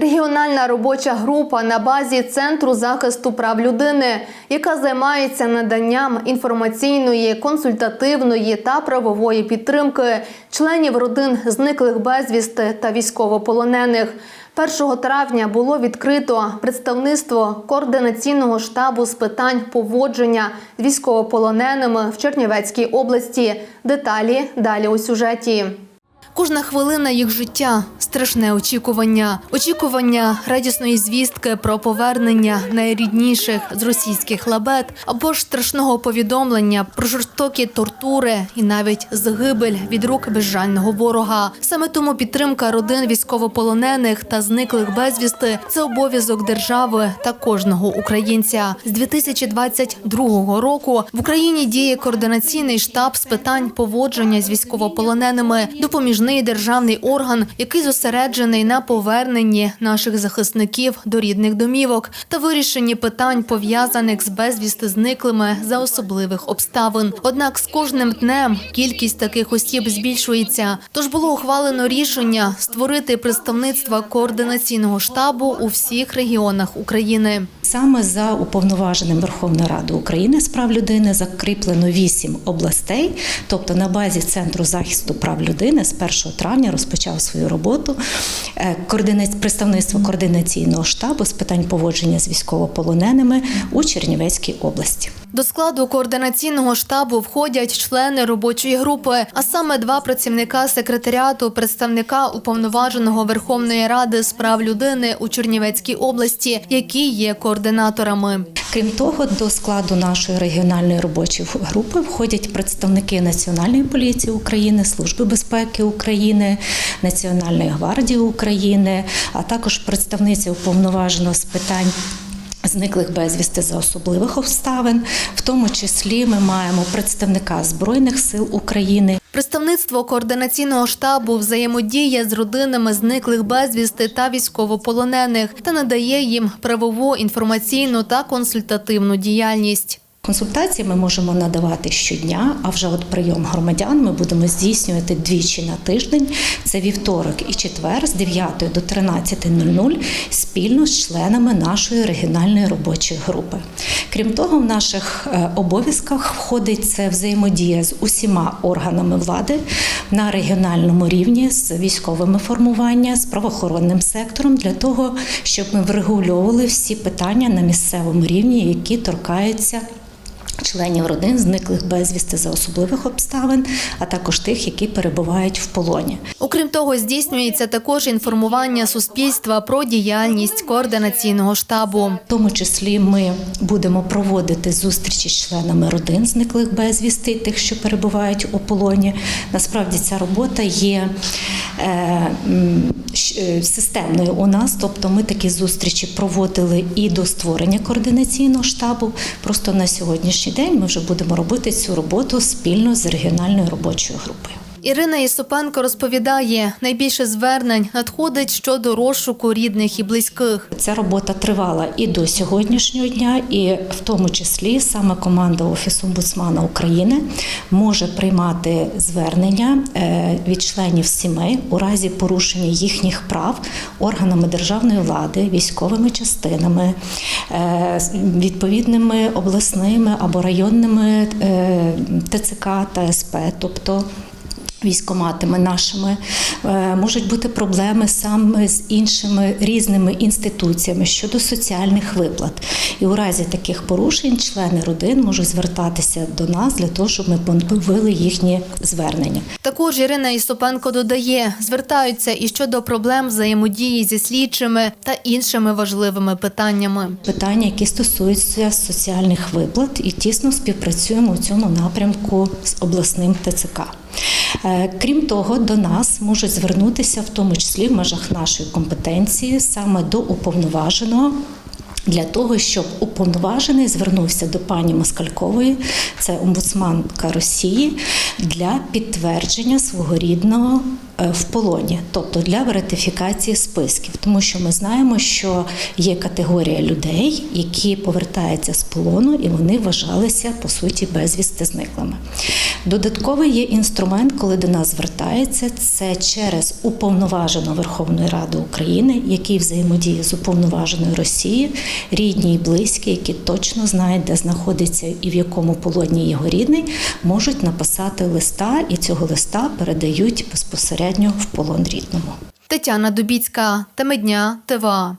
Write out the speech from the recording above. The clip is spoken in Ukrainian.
Регіональна робоча група на базі Центру захисту прав людини, яка займається наданням інформаційної, консультативної та правової підтримки членів родин зниклих безвісти та військовополонених. 1 травня було відкрито представництво координаційного штабу з питань поводження з військовополоненими в Чернівецькій області. Деталі далі у сюжеті. Кожна хвилина їх життя страшне очікування. Очікування радісної звістки про повернення найрідніших з російських лабет або ж страшного повідомлення про жорстокі тортури і навіть загибель від рук безжального ворога. Саме тому підтримка родин військовополонених та зниклих безвісти це обов'язок держави та кожного українця. З 2022 року в Україні діє координаційний штаб з питань поводження з військовополоненими, допоміжний державний орган, який зосереджений на поверненні наших захисників до рідних домівок та вирішенні питань пов'язаних з безвісти зниклими за особливих обставин. Однак з кожним днем кількість таких осіб збільшується. Тож було ухвалено рішення створити представництво координаційного штабу у всіх регіонах України. Саме за уповноваженим Верховної Ради України з прав людини закріплено вісім областей, тобто на базі Центру захисту прав людини з 1 травня розпочав свою роботу е, представництво координаційного штабу з питань поводження з військовополоненими у Чернівецькій області. До складу координаційного штабу входять члени робочої групи, а саме два працівника секретаріату, представника уповноваженого Верховної Ради з прав людини у Чернівецькій області, які є координаторами. Крім того, до складу нашої регіональної робочої групи входять представники Національної поліції України, Служби безпеки України, Національної гвардії України, а також представниці уповноваженого з питань. Зниклих безвісти за особливих обставин, в тому числі ми маємо представника Збройних сил України, Представництво координаційного штабу взаємодіє з родинами зниклих безвісти та військовополонених та надає їм правову, інформаційну та консультативну діяльність. Консультації ми можемо надавати щодня, а вже от прийом громадян ми будемо здійснювати двічі на тиждень. Це вівторок і четвер з 9 до 13.00 спільно з членами нашої регіональної робочої групи. Крім того, в наших е, обов'язках входить це взаємодія з усіма органами влади на регіональному рівні з військовими формування, з правоохоронним сектором для того, щоб ми врегульовували всі питання на місцевому рівні, які торкаються членів родин зниклих безвісти за особливих обставин, а також тих, які перебувають в полоні. Окрім того, здійснюється також інформування суспільства про діяльність координаційного штабу. В тому числі ми будемо проводити зустрічі з членами родин зниклих безвісти, тих, що перебувають у полоні. Насправді ця робота є системною у нас, тобто ми такі зустрічі проводили і до створення координаційного штабу. Просто на сьогоднішній день ми вже будемо робити цю роботу спільно з регіональною робочою групою. Ірина Єсупенко розповідає, найбільше звернень надходить щодо розшуку рідних і близьких. Ця робота тривала і до сьогоднішнього дня, і в тому числі саме команда Офісу омбудсмана України може приймати звернення е, від членів сімей у разі порушення їхніх прав органами державної влади, військовими частинами, е, відповідними обласними або районними е, ТЦК та СП, тобто військоматами нашими Е, можуть бути проблеми саме з іншими різними інституціями щодо соціальних виплат. І у разі таких порушень члени родин можуть звертатися до нас для того, щоб ми поновили їхні звернення. Також Ірина Єсупенко додає, звертаються і щодо проблем взаємодії зі слідчими та іншими важливими питаннями. Питання, які стосуються соціальних виплат, і тісно співпрацюємо у цьому напрямку з обласним ТЦК. Е, Крім того, до нас можуть звернутися, в тому числі в межах нашої компетенції, саме до уповноваженого. Для того щоб уповноважений звернувся до пані Москалькової, це омбудсманка Росії, для підтвердження свого рідного в полоні, тобто для верифікації списків, тому що ми знаємо, що є категорія людей, які повертаються з полону, і вони вважалися по суті безвісти зниклими. Додатковий є інструмент, коли до нас звертається, це через уповноважену Верховної Ради України, який взаємодіє з уповноваженою Росії, рідні і близькі, які точно знають, де знаходиться і в якому полоні його рідний, можуть написати листа, і цього листа передають безпосередньо в полон рідному. Тетяна Дубіцька, Теми дня, ТВА.